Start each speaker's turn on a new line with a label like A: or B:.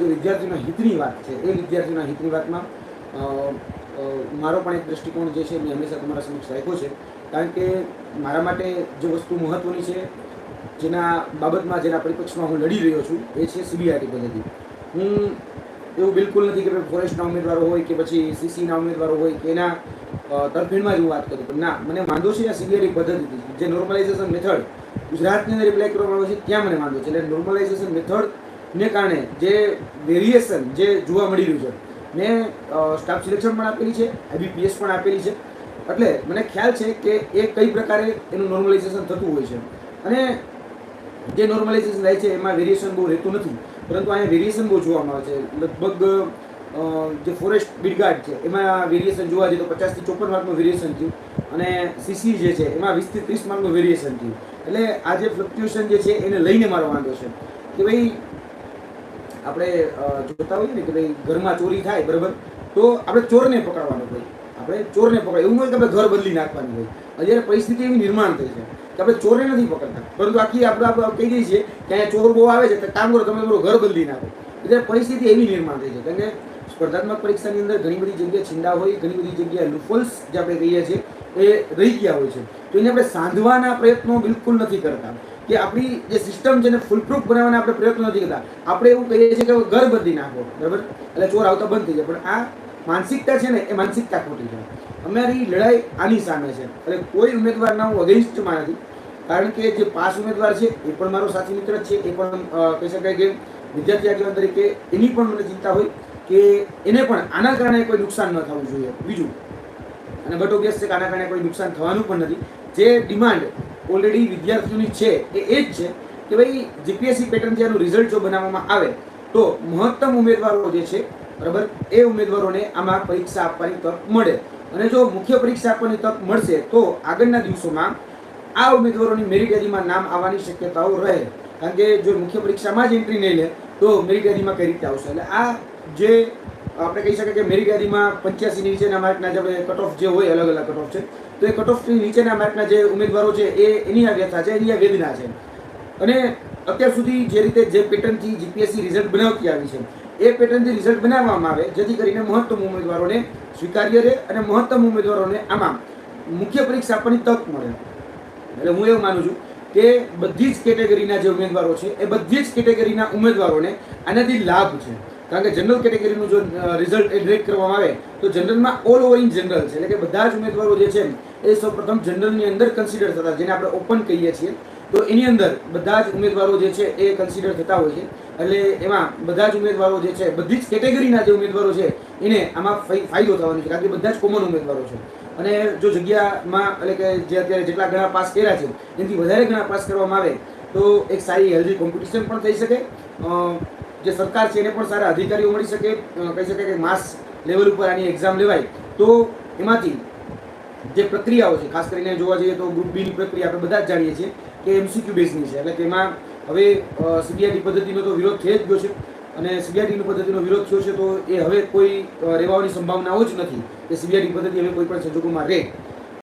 A: જે વિદ્યાર્થીઓના હિતની વાત છે, એ વિદ્યાર્થીઓના હિતની વાતમાં મારો પણ એક દૃષ્ટિકોણ જે છે, મેં હંમેશા તમારા સમક્ષ રાખ્યો છે. કારણ કે મારા માટે જે વસ્તુ મહત્ત્વની છે, જેના બાબતમાં જેના પરિપક્ષમાં હું લડી રહ્યો છું, એ છે સીબીઆરટી પદ્ધતિ. હું એવું બિલકુલ નથી કે ભાઈ ફોરેસ્ટના ઉમેદવારો હોય કે પછી સીસીના ઉમેદવારો હોય કે એના તરફેણમાં જ હું વાત કરું. ના, મને વાંધો છે આ સીબીઆઈની પદ્ધતિથી. જે નોર્મલાઇઝેશન મેથડ ગુજરાતની અંદર એપ્લાય કરવામાં આવે છે, ત્યાં મને વાંધો છે. એટલે નોર્મલાઇઝેશન મેથડને કારણે જે વેરિએશન જે જોવા મળી રહ્યું છે મેં સ્ટાફ સિલેક્શન પણ આપેલી છે આઈબીપીએસ પણ આપેલી છે. એટલે મને ખ્યાલ છે કે એ કઈ પ્રકારે એનું નોર્મલાઇઝેશન થતું હોય છે. અને જે નોર્મલાઇઝેશન થાય છે એમાં વેરિએશન બહુ રહેતું નથી, પરંતુ અહીંયા વેરિએશન બહુ જોવામાં આવે છે. લગભગ જે ફોરેસ્ટ બિડગાર્ડ છે, એમાં વેરિએશન જોવા જઈએ તો પચાસથી ચોપન માર્કનું વેરિએશન થયું. અને સીસી જે છે, એમાં વીસથી ત્રીસ માર્કનું વેરિએશન થયું. એટલે આ જે ફ્લક્ચ્યુએશન જે છે, એને લઈને મારો વાંધો છે કે ભાઈ આપણે જોતા હોઈએ ને કે ભાઈ ઘરમાં ચોરી થાય, બરાબર? તો આપણે ચોરને પકડવાનો હોય. આપણે ચોરને પકડ એવું હોય કે આપણે ઘર બદલી નાખવાની હોય. અત્યારે પરિસ્થિતિ એવી નિર્માણ થઈ છે કે આપણે ચોરને નથી પકડતા. પરંતુ આખી આપણે આપણે કહી દઈએ છીએ કે અહીંયા ચોર બહુ આવે છે, તો કામ કરો, તમે તમારું ઘર બદલી નાખો. એટલે પરિસ્થિતિ એવી નિર્માણ થઈ છે. કારણ કે સ્પર્ધાત્મક પરીક્ષાની અંદર ઘણી બધી જગ્યાએ છીંડા હોય, ઘણી બધી જગ્યાએ લુફોલ્સ જે આપણે કહીએ છીએ, એ રહી ગયા હોય છે. તો એને આપણે સાંધવાના પ્રયત્નો બિલકુલ નથી કરતા. કે આપણી જે સિસ્ટમ છે એને ફૂલપ્રૂફ બનાવવાના આપણે પ્રયત્નો નથી કરતા. આપણે એવું કહીએ છીએ કે ઘર બદલી નાખો, બરાબર? એટલે ચોર આવતા બંધ થઈ જાય. પણ આ માનસિકતા છે ને એ માનસિકતા ખોટી છે. અમારી લડાઈ આની સામે છે. એટલે કોઈ ઉમેદવારના હું અગેન્સ્ટમાં નથી. કારણ કે જે પાસ ઉમેદવાર છે, એ પણ મારો સાથી મિત્ર છે. એ પણ કહી શકાય કે વિદ્યાર્થી આગેવાન તરીકે એની પણ મને ચિંતા હોય કે એને પણ આના કારણે કોઈ નુકસાન ન થવું જોઈએ. બીજું, અને બટો ગેસ છે કે આના કારણે કોઈ નુકસાન થવાનું પણ નથી. જે ડિમાન્ડ ઓલરેડી વિદ્યાર્થીઓની છે એ એ જ છે કે ભાઈ જીપીએસસી પેટર્ન જેનું રિઝલ્ટ જો બનાવવામાં આવે, તો મહત્તમ ઉમેદવારો જે છે, બરાબર, એ ઉમેદવારોને આમાં પરીક્ષા આપવાની તક મળે. અને જો મુખ્ય પરીક્ષા આપવાની તક મળશે, તો આગળના દિવસોમાં આ ઉમેદવારોની મેરિટ યાદીમાં નામ આવવાની શક્યતાઓ રહે. કારણ કે જો મુખ્ય પરીક્ષામાં જ એન્ટ્રી નહીં લે, તો મેરિટ યાદીમાં કઈ રીતે આવશે? એટલે આ જે આપણે કહી શકીએ કે મેરી યાદીમાં પંચ્યાસીની નીચેના માર્કના જે કટ ઓફ જે હોય અલગ અલગ કટ ઓફ છે. તો એ કટ ઓફની નીચેના માર્કના જે ઉમેદવારો છે, એ એની આ વ્યથા છે, એની આ વેદના છે. અને અત્યાર સુધી જે રીતે જે પેટર્નથી જીપીએસસી રિઝલ્ટ બનાવતી આવી છે, એ પેટર્નથી રિઝલ્ટ બનાવવામાં આવે, જેથી કરીને મહત્તમ ઉમેદવારોને સ્વીકાર્ય રહે અને મહત્તમ ઉમેદવારોને આમાં મુખ્ય પરીક્ષા આપવાની તક મળે. એટલે હું એવું માનું છું કે બધી જ કેટેગરીના જે ઉમેદવારો છે, એ બધી જ કેટેગરીના ઉમેદવારોને આનાથી લાભ છે. કારણ કે જનરલ કેટેગરીનું જો રિઝલ્ટ રેટ કરવામાં આવે, તો જનરલમાં ઓલ ઓવર ઇન જનરલ છે. એટલે કે બધા જ ઉમેદવારો જે છે, એ સૌપ્રથમ જનરલની અંદર કન્સિડર થતા, જેને આપણે ઓપન કહીએ છીએ. તો એની અંદર બધા જ ઉમેદવારો જે છે, એ કન્સિડર થતા હોય છે. એટલે એમાં બધા જ ઉમેદવારો જે છે, બધી જ કેટેગરીના જે ઉમેદવારો છે, એને આમાં ફાય- ફાયદો થવાનો છે. કારણ કે બધા જ કોમન ઉમેદવારો છે. અને જો જગ્યામાં, એટલે કે જે અત્યારે જેટલા ઘણા પાસ કર્યા છે, એનાથી વધારે ઘણા પાસ કરવામાં આવે, તો એક સારી હેલ્ધી કોમ્પિટિશન પણ થઈ શકે. જે સરકાર છે એને પણ સારા અધિકારીઓ મળી શકે કહી શકાય કે માસ લેવલ ઉપર આની એક્ઝામ લેવાય. તો એમાંથી જે પ્રક્રિયાઓ છે, ખાસ કરીને જોવા જઈએ તો ગ્રુપ બીની પ્રક્રિયા આપણે બધા જ જાણીએ છીએ કે એમસીક્યુ બેઝની છે. એટલે તેમાં હવે સીબીઆઈટી પદ્ધતિનો તો વિરોધ થઈ જ ગયો છે અને સીબીઆઈટીની પદ્ધતિનો વિરોધ થયો છે તો એ હવે કોઈ રહેવાની સંભાવનાઓ જ નથી કે સીબીઆઈટી પદ્ધતિ હવે કોઈ પણ સંજોગોમાં રહે.